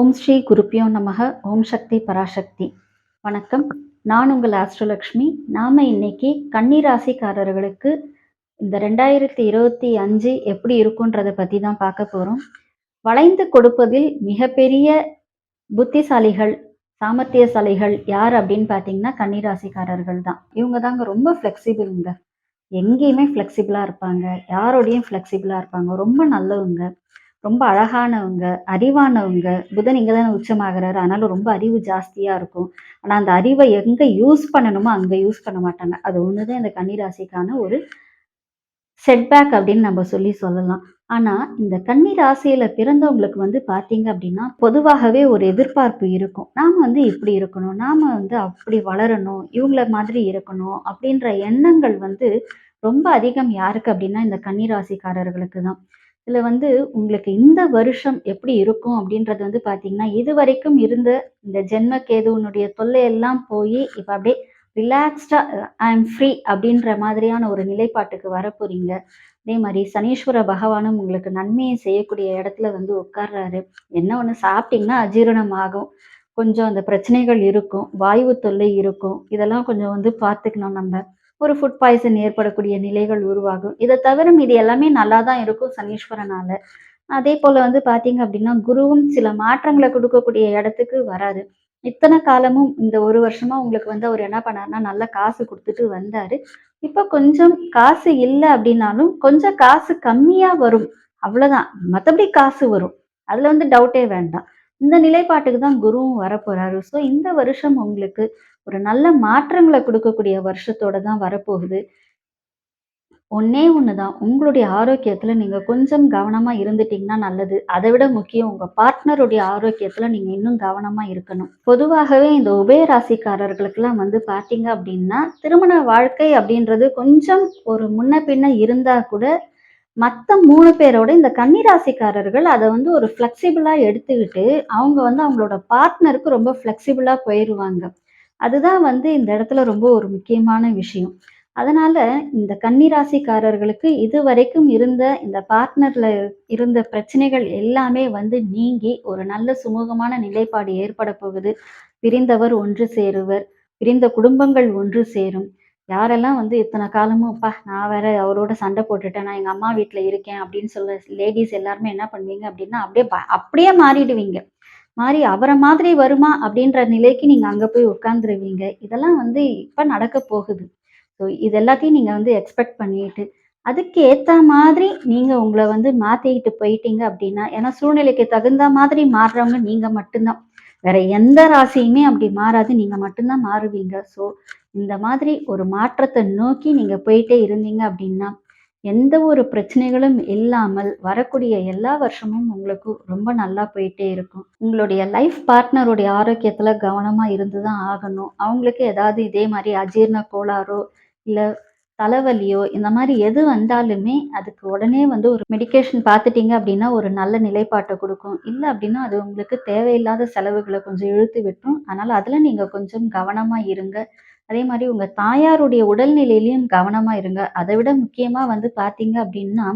ஓம் ஸ்ரீ குருப்பியோ நமக ஓம் சக்தி பராசக்தி. வணக்கம். நான் உங்கள் ஆஸ்ட்ரோலக்ஷ்மி. நாம் இன்னைக்கு கன்னிராசிக்காரர்களுக்கு இந்த ரெண்டாயிரத்தி இருபத்தி அஞ்சு எப்படி இருக்குன்றதை பற்றி தான் பார்க்க போகிறோம் வளைந்து கொடுப்பதில் மிகப்பெரிய புத்திசாலிகள் சாமர்த்தியசாலிகள் யார் அப்படின்னு பார்த்தீங்கன்னா கன்னிராசிக்காரர்கள் தான். இவங்க தாங்க ரொம்ப ஃப்ளெக்சிபிளுங்க எங்கேயுமே ஃப்ளெக்சிபிளாக இருப்பாங்க. யாரோடையும் ஃப்ளெக்சிபிளாக இருப்பாங்க. ரொம்ப நல்லவங்க. ரொம்ப அழகானவங்க அறிவானவங்க. புதன் இங்கே தானே உச்சமாகிறாரு. அதனால ரொம்ப அறிவு ஜாஸ்தியாக இருக்கும். ஆனால் அந்த அறிவை எங்கே யூஸ் பண்ணணுமோ அங்கே யூஸ் பண்ண மாட்டாங்க. அது ஒன்று தான் இந்த கன்னிராசிக்கான ஒரு செட்பேக் அப்படின்னு நம்ம சொல்லி சொல்லலாம். ஆனால் இந்த கன்னி ராசியில் பிறந்தவங்களுக்கு வந்து பார்த்தீங்க அப்படின்னா பொதுவாகவே ஒரு எதிர்பார்ப்பு இருக்கும். நாம் வந்து இப்படி இருக்கணும். நாம் வந்து அப்படி வளரணும். இவங்கள மாதிரி இருக்கணும் அப்படின்ற எண்ணங்கள் வந்து ரொம்ப அதிகம் யாருக்கு அப்படின்னா இந்த கன்னி ராசிக்காரர்களுக்கு தான். இதில் வந்து உங்களுக்கு இந்த வருஷம் எப்படி இருக்கும் அப்படின்றது வந்து பார்த்தீங்கன்னா இது வரைக்கும் இருந்த இந்த ஜென்ம கேதுவனுடைய தொல்லையெல்லாம் போய் இப்போ அப்படியே ரிலாக்ஸ்டாக ஐ எம் ஃப்ரீ அப்படின்ற மாதிரியான ஒரு நிலைப்பாட்டுக்கு வரப்போறீங்க. அதே மாதிரி சனீஸ்வர பகவானும் உங்களுக்கு நன்மையை செய்யக்கூடிய இடத்துல வந்து உட்கார்றாரு. என்ன ஒன்று சாப்பிட்டீங்கன்னா அஜீரணம் ஆகும். கொஞ்சம் அந்த பிரச்சனைகள் இருக்கும். வாயு தொல்லை இருக்கும். இதெல்லாம் கொஞ்சம் வந்து பார்த்துக்கணும் நம்ம. ஒரு ஃபுட் பாய்சன் ஏற்படக்கூடிய நிலைகள் உருவாகும். இதை தவிர இது எல்லாமே நல்லா தான் இருக்கும் சனீஸ்வரனால. அதே போல் வந்து பார்த்தீங்க அப்படின்னா குருவும் சில மாற்றங்களை கொடுக்கக்கூடிய இடத்துக்கு வராது இத்தனை காலமும் இந்த ஒரு வருஷமா உங்களுக்கு வந்து அவர் என்ன பண்ணாருன்னா நல்ல காசு கொடுத்துட்டு வந்தாரு. இப்போ கொஞ்சம் காசு இல்லை அப்படின்னாலும் கொஞ்சம் காசு கம்மியா வரும். அவ்வளவுதான். மற்றபடி காசு வரும். அதுல வந்து டவுட்டே வேண்டாம். இந்த நிலைப்பாட்டுக்கு தான் குருவும் வரப்போறாரு. ஸோ இந்த வருஷம் உங்களுக்கு ஒரு நல்ல மாற்றங்களை கொடுக்கக்கூடிய வருஷத்தோட தான் வரப்போகுது. ஒன்னே ஒன்று தான் உங்களுடைய ஆரோக்கியத்தில் நீங்கள் கொஞ்சம் கவனமாக இருந்துட்டீங்கன்னா நல்லது. அதை விட முக்கியம் உங்கள் பார்ட்னருடைய ஆரோக்கியத்தில் நீங்கள் இன்னும் கவனமாக இருக்கணும். பொதுவாகவே இந்த உபய ராசிக்காரர்களுக்கெல்லாம் வந்து பார்த்தீங்க அப்படின்னா திருமண வாழ்க்கை அப்படின்றது கொஞ்சம் ஒரு முன்ன பின்ன இருந்தால் கூட மற்ற மூணு பேரோட இந்த கன்னிராசிக்காரர்கள் அதை வந்து ஒரு ஃப்ளெக்சிபிளாக எடுத்துக்கிட்டு அவங்க வந்து அவங்களோட பார்ட்னருக்கு ரொம்ப ஃப்ளெக்சிபிளாக போயிடுவாங்க அதுதான் வந்து இந்த இடத்துல ரொம்ப ஒரு முக்கியமான விஷயம். அதனால இந்த கன்னிராசிக்காரர்களுக்கு இது வரைக்கும் இருந்த இந்த பார்ட்னர்ல இருந்த பிரச்சனைகள் எல்லாமே வந்து நீங்கி ஒரு நல்ல சுமூகமான நிலைப்பாடு ஏற்பட போகுது. பிரிந்தவர் ஒன்று சேருவர். பிரிந்த குடும்பங்கள் ஒன்று சேரும். யாரெல்லாம் வந்து இத்தனை காலமும் அப்பா நான் வேற அவரோட சண்டை போட்டுட்டேன். நான் எங்க அம்மா வீட்டில் இருக்கேன். அப்படின்னு சொல்ல லேடிஸ் எல்லாருமே என்ன பண்ணுவீங்க அப்படின்னா அப்படியே அப்படியே மாறிடுவீங்க. மாறி அவரை மாதிரி வருமா அப்படின்ற நிலைக்கு நீங்க அங்க போய் உட்காந்துருவீங்க இதெல்லாம் வந்து இப்ப நடக்க போகுது. ஸோ இது எல்லாத்தையும் நீங்கள் வந்து எக்ஸ்பெக்ட் பண்ணிட்டு அதுக்கு ஏற்ற மாதிரி நீங்கள் உங்களை வந்து மாற்றிக்கிட்டு போயிட்டீங்க அப்படின்னா ஏன்னா சூழ்நிலைக்கு தகுந்த மாதிரி மாறுறவங்க நீங்கள் மட்டும்தான். வேற எந்த ராசியுமே அப்படி மாறாது. நீங்கள் மட்டும்தான் மாறுவீங்க. ஸோ இந்த மாதிரி ஒரு மாற்றத்தை நோக்கி நீங்கள் போயிட்டே இருந்தீங்க அப்படின்னா எந்த ஒரு பிரச்சனைகளும் இல்லாமல் வரக்கூடிய எல்லா வருஷமும் உங்களுக்கு ரொம்ப நல்லா போயிட்டே இருக்கும். உங்களுடைய லைஃப் பார்ட்னருடைய ஆரோக்கியத்தில் கவனமாக இருந்து தான் ஆகணும். அவங்களுக்கு ஏதாவது இதே மாதிரி அஜீர்ண கோளாறோ இல்லை தலைவலியோ இந்த மாதிரி எது வந்தாலுமே அதுக்கு உடனே வந்து ஒரு மெடிக்கேஷன் பார்த்துட்டீங்க அப்படின்னா ஒரு நல்ல நிலைப்பாட்டை கொடுக்கும். இல்லை அப்படின்னா அது உங்களுக்கு தேவையில்லாத செலவுகளை கொஞ்சம் இழுத்து விட்டுரும். அதனால் அதில் நீங்கள் கொஞ்சம் கவனமாக இருங்க. அதே மாதிரி உங்கள் தாயாருடைய உடல்நிலையிலையும் கவனமாக இருங்க. அதை விட முக்கியமாக வந்து பார்த்தீங்க அப்படின்னா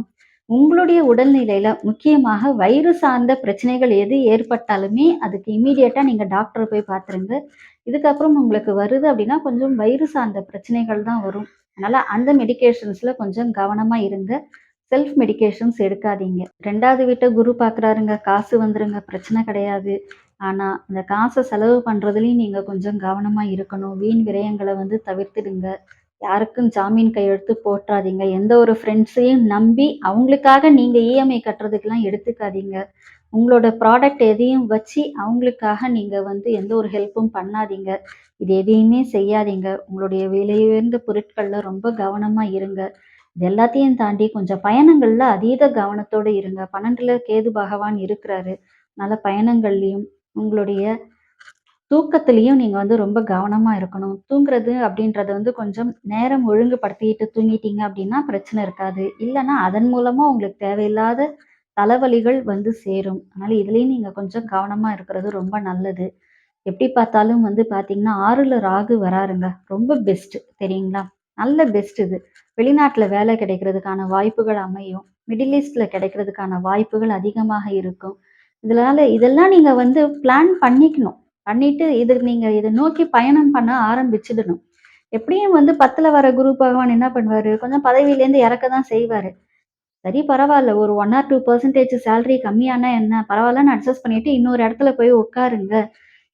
உங்களுடைய உடல்நிலையில முக்கியமாக வயிறு சார்ந்த பிரச்சனைகள் எது ஏற்பட்டாலுமே அதுக்கு இமீடியட்டா நீங்கள் டாக்டரை போய் பார்த்துருங்க இதுக்கப்புறம் உங்களுக்கு வருது அப்படின்னா கொஞ்சம் வயிறு சார்ந்த பிரச்சனைகள் தான் வரும். அதனால் அந்த மெடிக்கேஷன்ஸில் கொஞ்சம் கவனமாக இருங்க. செல்ஃப் மெடிக்கேஷன்ஸ் எடுக்காதீங்க. ரெண்டாவது வீட்டை குரு பார்க்குறாருங்க காசு வந்துருங்க. பிரச்சனை கிடையாது. ஆனால் அந்த காசை செலவு பண்ணுறதுலையும் நீங்கள் கொஞ்சம் கவனமாக இருக்கணும். வீண் விரயங்களை வந்து தவிர்த்துடுங்க. யாருக்கும் ஜாமீன் கையெழுத்து போட்டுறாதீங்க எந்த ஒரு ஃப்ரெண்ட்ஸையும் நம்பி அவங்களுக்காக நீங்கள் இஎம்ஐ கட்டுறதுக்கெலாம் எடுத்துக்காதீங்க. உங்களோட ப்ராடக்ட் எதையும் வச்சு அவங்களுக்காக நீங்கள் வந்து எந்த ஒரு ஹெல்ப்பும் பண்ணாதீங்க. இது எதையுமே செய்யாதீங்க. உங்களுடைய விலையுயர்ந்த பொருட்களில் ரொம்ப கவனமாக இருங்க. இது எல்லாத்தையும் தாண்டி கொஞ்சம் பயணங்களில் அதீத கவனத்தோடு இருங்க. பன்னெண்டில் கேது பகவான் இருக்கிறாரு. அதனால் பயணங்கள்லையும் உங்களுடைய தூக்கத்துலேயும் நீங்கள் வந்து ரொம்ப கவனமாக இருக்கணும். தூங்குறது அப்படின்றது வந்து கொஞ்சம் நேரம் ஒழுங்குபடுத்திட்டு தூங்கிட்டீங்க அப்படின்னா பிரச்சனை இருக்காது. இல்லைன்னா அதன் மூலமாக உங்களுக்கு தேவையில்லாத தலைவலிகள் வந்து சேரும். அதனால் இதுலேயும் நீங்கள் கொஞ்சம் கவனமாக இருக்கிறது ரொம்ப நல்லது. எப்படி பார்த்தாலும் வந்து பார்த்தீங்கன்னா ஆறில் ராகு வராருங்க. ரொம்ப பெஸ்ட்டு தெரியுங்களா? நல்ல பெஸ்ட் இது. வெளிநாட்டில் வேலை கிடைக்கிறதுக்கான வாய்ப்புகள் அமையும். மிடில் ஈஸ்டில் கிடைக்கிறதுக்கான வாய்ப்புகள் அதிகமாக இருக்கும். இதனால இதெல்லாம் நீங்க வந்து பிளான் பண்ணிக்கணும். பண்ணிட்டு இது நீங்க இதை நோக்கி பயணம் பண்ண ஆரம்பிச்சிடணும். எப்படியும் வந்து 10ல வர குரு பகவான் என்ன பண்ணுவாரு, கொஞ்சம் பதவியிலேருந்து இறக்க தான் செய்வாரு. சரி பரவாயில்ல ஒரு one or two percentage salary கம்மியானா என்ன? பரவாயில்லன்னு அட்ஜஸ்ட் பண்ணிட்டு இன்னொரு இடத்துல போய் உட்காருங்க.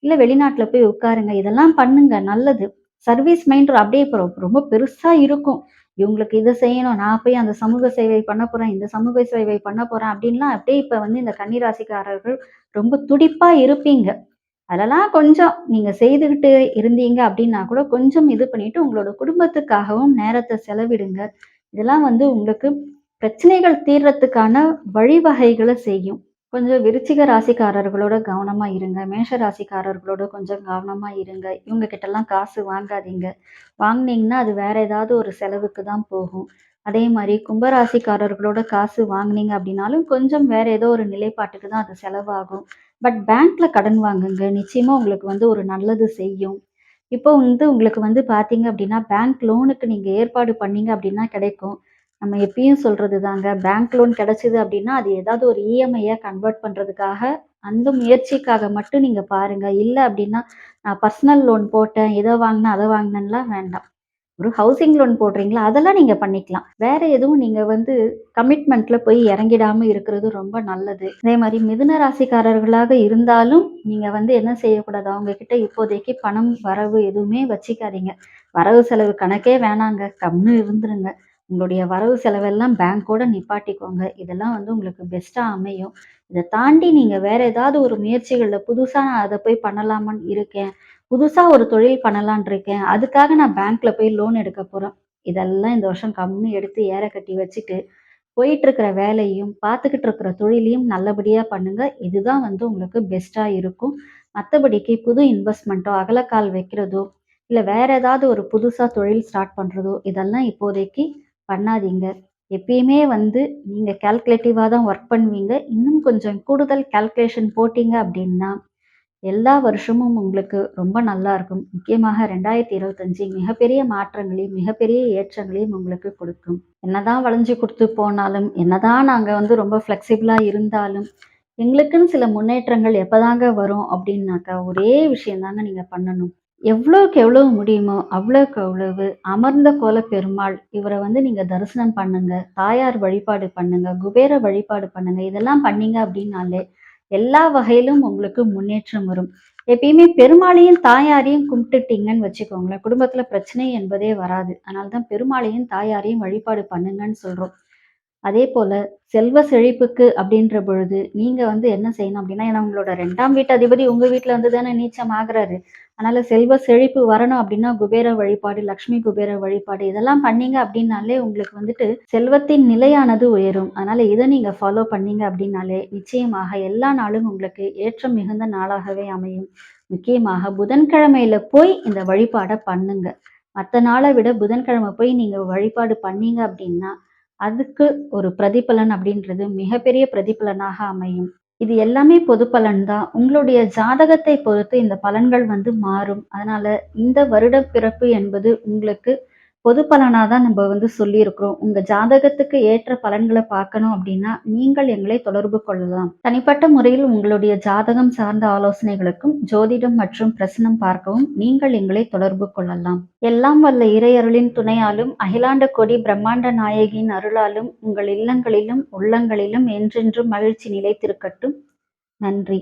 இல்ல வெளிநாட்ல போய் உட்காருங்க. இதெல்லாம் பண்ணுங்க நல்லது. சர்வீஸ் மைண்ட் அப்படியே இப்போ ரொம்ப பெருசா இருக்கும். இவங்களுக்கு இதை செய்யணும். நான் போய் அந்த சமூக சேவை பண்ண போறேன். இந்த சமூக சேவை பண்ண போறேன் அப்படின்லாம் அப்படியே இப்ப வந்து இந்த கன்னிராசிக்காரர்கள் ரொம்ப துடிப்பா இருப்பீங்க. அதெல்லாம் கொஞ்சம் நீங்க செய்துகிட்டு இருந்தீங்க அப்படின்னா கூட கொஞ்சம் இது பண்ணிட்டு உங்களோட குடும்பத்துக்காகவும் நேரத்தை செலவிடுங்க. இதெல்லாம் வந்து உங்களுக்கு பிரச்சனைகள் தீர்றதுக்கான வழிவகைகளை செய்யும். கொஞ்சம் விருச்சிக ராசிக்காரர்களோட கவனமாக இருங்க. மேஷ ராசிக்காரர்களோட கொஞ்சம் கவனமாக இருங்க. இவங்க கிட்டலாம் காசு வாங்காதீங்க. வாங்குனீங்கன்னா, அது வேற ஏதாவது ஒரு செலவுக்கு தான் போகும். அதே மாதிரி கும்பராசிக்காரர்களோட காசு வாங்குனீங்க அப்படின்னாலும், கொஞ்சம் வேற ஏதோ ஒரு நிலைப்பாட்டுக்கு தான் அது செலவாகும். பட் பேங்க்ல கடன் வாங்குங்க. நிச்சயமா உங்களுக்கு வந்து ஒரு நல்லது செய்யும். இப்போ வந்து உங்களுக்கு வந்து பார்த்தீங்க அப்படின்னா, பேங்க் லோனுக்கு நீங்க ஏற்பாடு பண்ணீங்க அப்படின்னா கிடைக்கும். நம்ம எப்பயும் சொல்றது தாங்க. பேங்க் லோன் கிடச்சிது அப்படின்னா, அது ஏதாவது ஒரு இஎம்ஐயா கன்வெர்ட் பண்றதுக்காக, அந்த முயற்சிக்காக மட்டும் நீங்க பாருங்க. இல்ல அப்படின்னா, நான் பர்சனல் லோன் போட்டேன், இதை வாங்கினா அதை வாங்கினேன்லாம் வேண்டாம். ஒரு ஹவுசிங் லோன் போடுறீங்களா? அதெல்லாம் நீங்க பண்ணிக்கலாம். வேற எதுவும் நீங்க வந்து கமிட்மெண்ட்ல போய் இறங்கிடாம இருக்கிறது ரொம்ப நல்லது. அதே மாதிரி மிதுன ராசிக்காரர்களாக இருந்தாலும், நீங்க வந்து என்ன செய்யக்கூடாது, அவங்க கிட்ட இப்போதைக்கு பணம் வரவு எதுவுமே வச்சுக்காதீங்க. வரவு செலவு கணக்கே வேணாங்க. கம்னு இருந்துருங்க. உங்களுடைய வரவு செலவெல்லாம் பேங்க்கோட நிப்பாட்டிக்கோங்க. இதெல்லாம் வந்து உங்களுக்கு பெஸ்ட்டாக அமையும். இதை தாண்டி நீங்கள் வேற ஏதாவது ஒரு முயற்சிகளில் புதுசாக நான் அதை போய் பண்ணலாமான்னு இருக்கேன். புதுசாக ஒரு தொழில் பண்ணலான்னு இருக்கேன். அதுக்காக நான் பேங்க்கில் போய் லோன் எடுக்க போகிறேன் இதெல்லாம் இந்த வருஷம் கம்முன்னு எடுத்து ஏற கட்டி வச்சுட்டு, போயிட்டுருக்கிற வேலையும், பார்த்துக்கிட்டு இருக்கிற தொழிலையும் நல்லபடியாக பண்ணுங்க. இதுதான் வந்து உங்களுக்கு பெஸ்ட்டாக இருக்கும். மற்றபடிக்கு புது இன்வெஸ்ட்மெண்ட்டோ, அகலக்கால் வைக்கிறதோ, இல்லை வேற ஏதாவது ஒரு புதுசாக தொழில் ஸ்டார்ட் பண்ணுறதோ இதெல்லாம் இப்போதைக்கு பண்ணாதீங்க. எப்பயுமே வந்து நீங்கள் கேல்குலேட்டிவாக தான் ஒர்க் பண்ணுவீங்க. இன்னும் கொஞ்சம் கூடுதல் கால்குலேஷன் போட்டீங்க அப்படின்னா, எல்லா வருஷமும் உங்களுக்கு ரொம்ப நல்லா இருக்கும். முக்கியமாக 2025 மிகப்பெரிய மாற்றங்களையும், மிகப்பெரிய ஏற்றங்களையும் உங்களுக்கு கொடுக்கும். என்னதான் வளைஞ்சு கொடுத்து போனாலும், என்னதான் நாங்கள் வந்து ரொம்ப ஃப்ளெக்சிபிளாக இருந்தாலும், எங்களுக்குன்னு சில முன்னேற்றங்கள் எப்போதாங்க வரும் அப்படின்னாக்கா, ஒரே விஷயம் தாங்க பண்ணணும். எவ்வளோக்கு எவ்வளவு முடியுமோ, அவ்வளோக்கு அவ்வளவு அமர்ந்த கோல பெருமாள் இவரை வந்து நீங்கள் தரிசனம் பண்ணுங்க. தாயார் வழிபாடு பண்ணுங்க. குபேர வழிபாடு பண்ணுங்க. இதெல்லாம் பண்ணீங்க அப்படின்னாலே, எல்லா வகையிலும் உங்களுக்கு முன்னேற்றம் வரும். எப்பயுமே பெருமாளையும், தாயாரையும் கும்பிட்டுட்டீங்கன்னு வச்சுக்கோங்களேன், குடும்பத்தில் பிரச்சனை என்பதே வராது. அதனால தான் பெருமாளையும், தாயாரையும் வழிபாடு பண்ணுங்கன்னு சொல்கிறோம் அதே போல் செல்வ செழிப்புக்கு அப்படின்ற பொழுது, நீங்க வந்து என்ன செய்யணும் அப்படின்னா, ஏன்னா உங்களோட ரெண்டாம் வீட்டு அதிபதி உங்க வீட்ல வந்து தானே நீச்சம் ஆகுறாரு. அதனால செல்வ செழிப்பு வரணும் அப்படின்னா, குபேர வழிபாடு, லக்ஷ்மி குபேர வழிபாடு இதெல்லாம் பண்ணீங்க அப்படின்னாலே உங்களுக்கு வந்துட்டு செல்வத்தின் நிலையானது உயரும். அதனால இதை நீங்க ஃபாலோ பண்ணீங்க அப்படின்னாலே, நிச்சயமாக எல்லா நாளும் உங்களுக்கு ஏற்றம் மிகுந்த நாளாகவே அமையும். முக்கியமாக புதன்கிழமையில போய் இந்த வழிபாடை பண்ணுங்க. மற்ற நாளை விட புதன்கிழமை போய் நீங்க வழிபாடு பண்ணீங்க அப்படின்னா, அதுக்கு ஒரு பிரதிபலன் அப்படின்றது மிகப்பெரிய பிரதிபலனாக அமையும். இது எல்லாமே பொது பலன் தான். உங்களுடைய ஜாதகத்தை பொறுத்து இந்த பலன்கள் வந்து மாறும். அதனால இந்த வருட பிறப்பு என்பது உங்களுக்கு பொது பலனா தான் நம்ம வந்து சொல்லியிருக்கிறோம். உங்க ஜாதகத்துக்கு ஏற்ற பலன்களை பார்க்கணும் அப்படின்னா, நீங்கள் எங்களை தொடர்பு கொள்ளலாம். தனிப்பட்ட முறையில் உங்களுடைய ஜாதகம் சார்ந்த ஆலோசனைகளுக்கும், ஜோதிடம் மற்றும் பிரசனம் பார்க்கவும் நீங்கள் எங்களை தொடர்பு கொள்ளலாம். எல்லாம் வல்ல இறையருளின் துணையாலும், அகிலாண்ட கொடி பிரம்மாண்ட நாயகியின் அருளாலும் உங்கள் இல்லங்களிலும், உள்ளங்களிலும் என்றென்றும் மகிழ்ச்சி நிலைத்திருக்கட்டும். நன்றி.